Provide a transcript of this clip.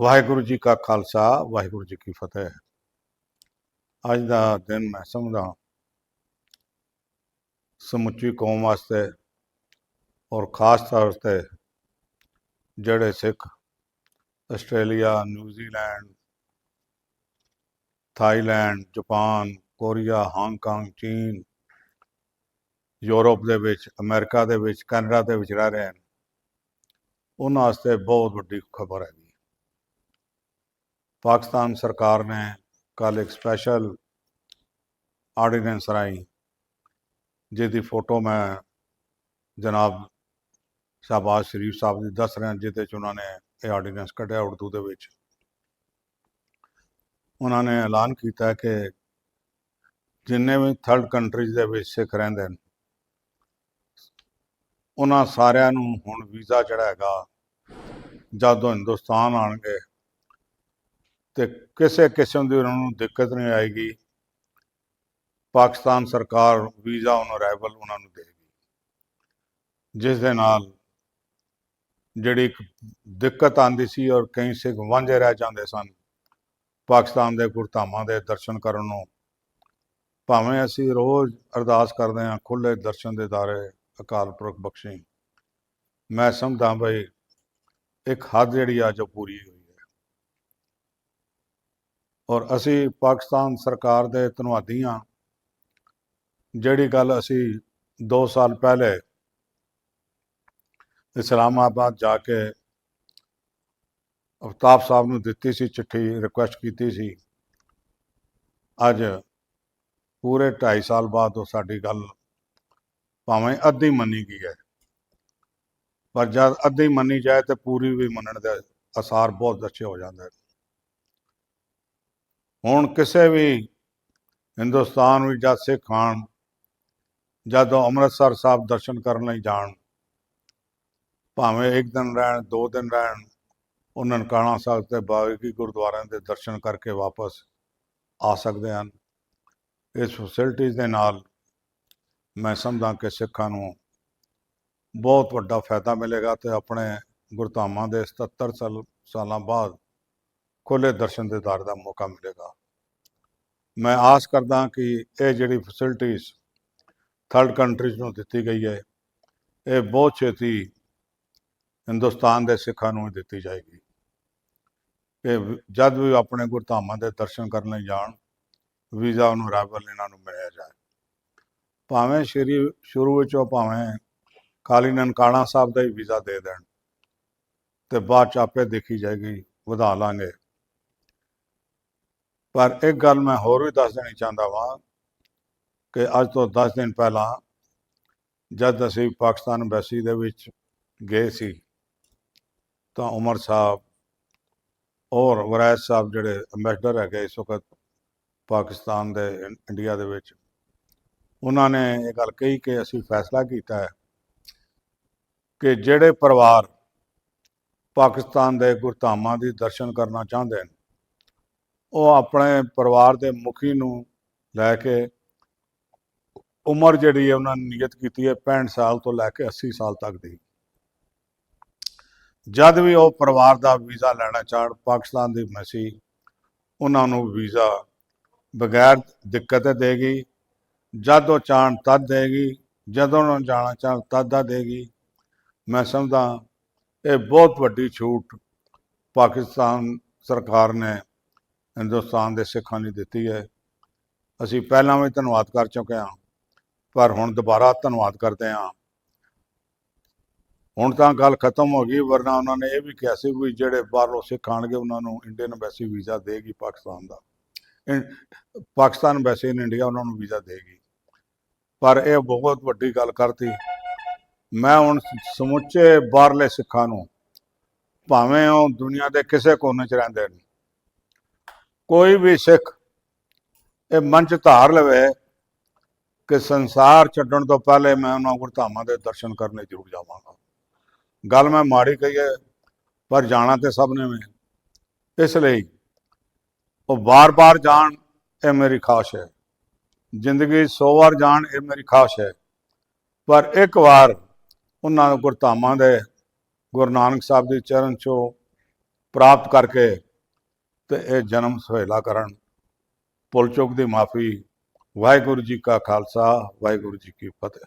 ਵਾਹਿਗੁਰੂ ਜੀ ਕਾ ਖਾਲਸਾ, ਵਾਹਿਗੁਰੂ ਜੀ ਕੀ ਫਤਿਹ। ਅੱਜ ਦਾ ਦਿਨ ਮੈਂ ਸਮਝਦਾ ਸਮੁੱਚੀ ਕੌਮ ਵਾਸਤੇ ਔਰ ਖਾਸ ਤੌਰ ਤੇ ਜਿਹੜੇ Sikh Australia, New Zealand, Thailand, Japan, Korea, Hong Kong, ਚੀਨ, ਯੂਰਪ ਦੇ ਵਿੱਚ, ਅਮਰੀਕਾ ਦੇ ਵਿੱਚ, ਕੈਨੇਡਾ ਦੇ ਵਿੱਚ ਰਹਿ ਰਹੇ ਹਨ। ਉਹਨਾਂ ਵਾਸਤੇ ਬਹੁਤ ਵੱਡੀ ਖਬਰ ਹੈ ਪਾਕਿਸਤਾਨ ਸਰਕਾਰ ਨੇ ਕੱਲ ਇੱਕ ਸਪੈਸ਼ਲ ਆਰਡੀਨੈਂਸ ਰਾਈ ਜਿਹਦੀ ਫੋਟੋ ਮੈਂ ਜਨਾਬ ਸ਼ਾਬਾਜ਼ ਸ਼ਰੀਫ ਸਾਹਿਬ ਦੀ ਦੱਸ ਰਿਹਾ, ਜਿਹਦੇ ਚ ਉਹਨਾਂ ਨੇ ਇਹ ਆਰਡੀਨੈਂਸ ਕੱਢਿਆ ਉਰਦੂ ਦੇ ਵਿੱਚ। ਉਹਨਾਂ ਨੇ ਐਲਾਨ ਕੀਤਾ ਕਿ ਜਿੰਨੇ ਵੀ ਥਰਡ ਕੰਟਰੀਜ਼ ਦੇ ਵਿੱਚ ਸਿੱਖ ਰਹਿੰਦੇ ਨੇ ਉਹਨਾਂ ਸਾਰਿਆਂ ਨੂੰ ਹੁਣ ਵੀਜ਼ਾ ਜਿਹੜਾ ਹੈਗਾ, ਜਦੋਂ ਹਿੰਦੁਸਤਾਨ ਆਣਗੇ ਤੇ ਕਿਸੇ ਕਿਸਮ ਦੀ ਉਹਨਾਂ ਨੂੰ ਦਿੱਕਤ ਨਹੀਂ ਆਏਗੀ। ਪਾਕਿਸਤਾਨ ਸਰਕਾਰ ਵੀਜ਼ਾ ਔਨ ਅਰਾਈਵਲ ਉਹਨਾਂ ਨੂੰ ਦੇਗੀ ਜਿਸ ਦੇ ਨਾਲ ਜਿਹੜੀ ਦਿੱਕਤ ਆਂਦੀ ਸੀ ਔਰ ਕਈ ਸਿੱਖ ਵਾਂਝੇ ਰਹਿ ਜਾਂਦੇ ਸਨ, ਪਾਕਿਸਤਾਨ ਦੇ ਗੁਰਧਾਮਾਂ ਦੇ ਦਰਸ਼ਨ ਕਰਨ ਨੂੰ। ਭਾਵੇਂ ਅਸੀਂ ਰੋਜ਼ ਅਰਦਾਸ ਕਰਦੇ ਹਾਂ ਖੁੱਲੇ ਦਰਸ਼ਨ ਦੇ ਦਾਰੇ ਅਕਾਲ ਪੁਰਖ ਬਖਸ਼ੀ। ਮੈਂ ਸਮਝਦਾ ਬਈ ਇੱਕ ਹੱਦ ਜਿਹੜੀ ਆ ਜੋ ਪੂਰੀ ਹੋਈ। ਔਰ ਅਸੀਂ ਪਾਕਿਸਤਾਨ ਸਰਕਾਰ ਦੇ ਧੰਨਵਾਦੀ ਹਾਂ ਜਿਹੜੀ ਗੱਲ ਅਸੀਂ 2 ਸਾਲ ਪਹਿਲੇ ਇਸਲਾਮਾਬਾਦ ਜਾ ਕੇ ਅਫਤਾਬ ਸਾਹਿਬ ਨੂੰ ਦਿੱਤੀ ਸੀ, ਚਿੱਠੀ ਰਿਕੁਐਸਟ ਕੀਤੀ ਸੀ, ਅੱਜ ਪੂਰੇ 2.5 ਸਾਲ ਬਾਅਦ ਉਹ ਸਾਡੀ ਗੱਲ ਭਾਵੇਂ ਅੱਧੀ ਮੰਨੀ ਗਈ ਹੈ, ਪਰ ਜਦ ਅੱਧੀ ਮੰਨੀ ਜਾਏ ਤੇ ਪੂਰੀ ਵੀ ਮੰਨਣ ਦੇ ਅਸਾਰ ਬਹੁਤ ਅੱਛੇ ਹੋ ਜਾਂਦੇ ਨੇ। ਹੁਣ ਕਿਸੇ ਵੀ ਹਿੰਦੁਸਤਾਨ ਵਿੱਚ ਜਦ ਸਿੱਖ ਆਉਣ ਜਦੋਂ ਅੰਮ੍ਰਿਤਸਰ ਸਾਹਿਬ ਦਰਸ਼ਨ ਕਰਨ ਲਈ ਜਾਣ, ਭਾਵੇਂ ਇੱਕ ਦਿਨ ਰਹਿਣ, ਦੋ ਦਿਨ ਰਹਿਣ, ਉਹ ਨਨਕਾਣਾ ਸਾਹਿਬ ਤੇ ਬਾਕੀ ਗੁਰਦੁਆਰਿਆਂ ਦੇ ਦਰਸ਼ਨ ਕਰਕੇ ਵਾਪਸ ਆ ਸਕਦੇ ਹਨ। ਇਸ ਫੈਸਿਲਿਟੀਜ਼ ਦੇ ਨਾਲ ਮੈਂ ਸਮਝਦਾ ਕਿ ਸਿੱਖਾਂ ਨੂੰ ਬਹੁਤ ਵੱਡਾ ਫਾਇਦਾ ਮਿਲੇਗਾ ਤੇ ਆਪਣੇ ਗੁਰਧਾਮਾਂ ਦੇ 77 ਸਾਲ, ਸਾਲਾਂ ਬਾਅਦ ਖੁੱਲੇ ਦਰਸ਼ਨ ਦੇ ਦਰ ਦਾ ਮੌਕਾ ਮਿਲੇਗਾ। ਮੈਂ ਆਸ ਕਰਦਾ ਕਿ ਇਹ ਜਿਹੜੀ ਫੈਸਿਲਿਟੀਜ਼ ਥਰਡ ਕੰਟਰੀਜ਼ ਨੂੰ ਦਿੱਤੀ ਗਈ ਹੈ, ਇਹ ਬਹੁਤ ਛੇਤੀ ਹਿੰਦੁਸਤਾਨ ਦੇ ਸਿੱਖਾਂ ਨੂੰ ਦਿੱਤੀ ਜਾਏਗੀ। ਕਿ ਜਦ ਵੀ ਆਪਣੇ ਗੁਰਧਾਮਾਂ ਦੇ ਦਰਸ਼ਨ ਕਰਨ ਲਈ ਜਾਣ, ਵੀਜ਼ਾ ਉਹਨੂੰ ਰਾਵਲ ਇਹਨਾਂ ਨੂੰ ਮਿਲਿਆ ਜਾਏ। ਭਾਵੇਂ ਸ਼੍ਰੀ, ਸ਼ੁਰੂ ਵਿੱਚੋਂ ਭਾਵੇਂ ਕਾਲੀ ਨਨਕਾਣਾ ਸਾਹਿਬ ਦਾ ਹੀ ਵੀਜ਼ਾ ਦੇ ਦੇਣ, ਤੇ ਬਾਅਦ ਚ ਆਪੇ ਦੇਖੀ ਜਾਏਗੀ, ਵਧਾ ਲਾਂਗੇ। ਪਰ ਇੱਕ ਗੱਲ ਮੈਂ ਹੋਰ ਵੀ ਦੱਸ ਦੇਣੀ ਚਾਹੁੰਦਾ ਵਾਂ ਕਿ ਅੱਜ ਤੋਂ 10 ਦਿਨ ਪਹਿਲਾਂ ਜਦ ਅਸੀਂ ਪਾਕਿਸਤਾਨ ਐਮਬੈਸੀ ਦੇ ਵਿੱਚ ਗਏ ਸੀ, ਤਾਂ ਉਮਰ ਸਾਹਿਬ ਔਰ ਵਰਾਇਤ ਸਾਹਿਬ ਜਿਹੜੇ ਅੰਬੈਸਡਰ ਹੈਗੇ ਇਸ ਵਕਤ ਪਾਕਿਸਤਾਨ ਦੇ ਇੰਡੀਆ ਦੇ ਵਿੱਚ, ਉਹਨਾਂ ਨੇ ਇਹ ਗੱਲ ਕਹੀ ਕਿ ਅਸੀਂ ਫੈਸਲਾ ਕੀਤਾ ਹੈ ਕਿ ਜਿਹੜੇ ਪਰਿਵਾਰ ਪਾਕਿਸਤਾਨ ਦੇ ਗੁਰਧਾਮਾਂ ਦੀ ਦਰਸ਼ਨ ਕਰਨਾ ਚਾਹੁੰਦੇ ਨੇ ਉਹ ਆਪਣੇ ਪਰਿਵਾਰ ਦੇ ਮੁਖੀ ਨੂੰ ਲੈ ਕੇ ਉਮਰ ਜਿਹੜੀ ਹੈ ਉਹਨਾਂ ਨੇ ਨਿਯਤ ਕੀਤੀ ਹੈ 65 ਸਾਲ ਤੋਂ ਲੈ ਕੇ 80 ਸਾਲ ਤੱਕ ਦੀ। ਜਦ ਵੀ ਉਹ ਪਰਿਵਾਰ ਦਾ ਵੀਜ਼ਾ ਲੈਣਾ ਚਾਹਣ, ਪਾਕਿਸਤਾਨ ਦੀ ਮਸੀ ਉਹਨਾਂ ਨੂੰ ਵੀਜ਼ਾ ਬਗੈਰ ਦਿੱਕਤ ਦੇਗੀ। ਜਦ ਉਹ ਚਾਹਣ ਤਦ ਦੇਗੀ, ਜਦੋਂ ਉਹਨਾਂ ਜਾਣਾ ਚਾਹਣ ਤਦ ਦਾ ਦੇਗੀ। ਮੈਂ ਸਮਝਦਾ ਇਹ ਬਹੁਤ ਵੱਡੀ ਛੂਟ ਪਾਕਿਸਤਾਨ ਸਰਕਾਰ ਨੇ ਹਿੰਦੁਸਤਾਨ ਦੇ ਸਿੱਖਾਂ ਲਈ ਦਿੱਤੀ ਹੈ। ਅਸੀਂ ਪਹਿਲਾਂ ਵੀ ਧੰਨਵਾਦ ਕਰ ਚੁੱਕੇ ਹਾਂ, ਪਰ ਹੁਣ ਦੁਬਾਰਾ ਧੰਨਵਾਦ ਕਰਦੇ ਹਾਂ। ਹੁਣ ਤਾਂ ਗੱਲ ਖਤਮ ਹੋ ਗਈ, ਵਰਨਾ ਉਹਨਾਂ ਨੇ ਇਹ ਵੀ ਕਿਹਾ ਸੀ ਵੀ ਜਿਹੜੇ ਬਾਹਰੋਂ ਸਿੱਖ ਆਣਗੇ ਉਹਨਾਂ ਨੂੰ ਇੰਡੀਅਨ ਐਮਬੈਸੀ ਵੀਜ਼ਾ ਦੇਗੀ ਪਾਕਿਸਤਾਨ ਦਾ। ਇੰ- ਪਾਕਿਸਤਾਨ ਐਮਬੈਸੀ ਇਨ ਇੰਡੀਆ ਉਹਨਾਂ ਨੂੰ ਵੀਜ਼ਾ ਦੇਗੀ। ਪਰ ਇਹ ਬਹੁਤ ਵੱਡੀ ਗੱਲ ਕਰਤੀ। ਮੈਂ ਹੁਣ ਸਮੁੱਚੇ ਬਾਹਰਲੇ ਸਿੱਖਾਂ ਨੂੰ, ਭਾਵੇਂ ਉਹ ਦੁਨੀਆ ਦੇ ਕਿਸੇ ਕੋਨੇ 'ਚ ਰਹਿੰਦੇ ਨੇ ਕੋਈ ਵੀ ਸਿੱਖ ਇਹ ਮਨ 'ਚ ਧਾਰ ਲਵੇ ਕਿ ਸੰਸਾਰ ਛੱਡਣ ਤੋਂ ਪਹਿਲੇ ਮੈਂ ਉਹਨਾਂ ਗੁਰਧਾਮਾਂ ਦੇ ਦਰਸ਼ਨ ਕਰਨੇ ਜ਼ਰੂਰ ਜਾਵਾਂਗਾ। ਗੱਲ ਮੈਂ ਮਾੜੀ ਕਹੀਏ ਪਰ ਜਾਣਾ ਤੇ ਸਭ ਨੇ ਮੈਂ ਇਸ ਲਈ ਉਹ ਬਾਰ-ਬਾਰ ਜਾਣ, ਇਹ ਮੇਰੀ ਖਾਸ਼ ਹੈ। ਜ਼ਿੰਦਗੀ 100 ਵਾਰ ਜਾਣ, ਇਹ ਮੇਰੀ ਖਾਸ਼ ਹੈ। ਪਰ ਇੱਕ ਵਾਰ ਉਹਨਾਂ ਗੁਰਧਾਮਾਂ ਦੇ ਗੁਰੂ ਨਾਨਕ ਸਾਹਿਬ ਦੇ ਚਰਨ ਚੋ ਪ੍ਰਾਪਤ ਕਰਕੇ ਤੇ ਇਹ ਜਨਮ ਸਹੇਲਾ ਕਰਨ। ਭੁੱਲ ਚੁੱਕ ਦੀ ਮਾਫੀ। ਵਾਹਿਗੁਰੂ ਜੀ ਕਾ ਖਾਲਸਾ, ਵਾਹਿਗੁਰੂ ਜੀ ਕੀ ਫਤਿਹ।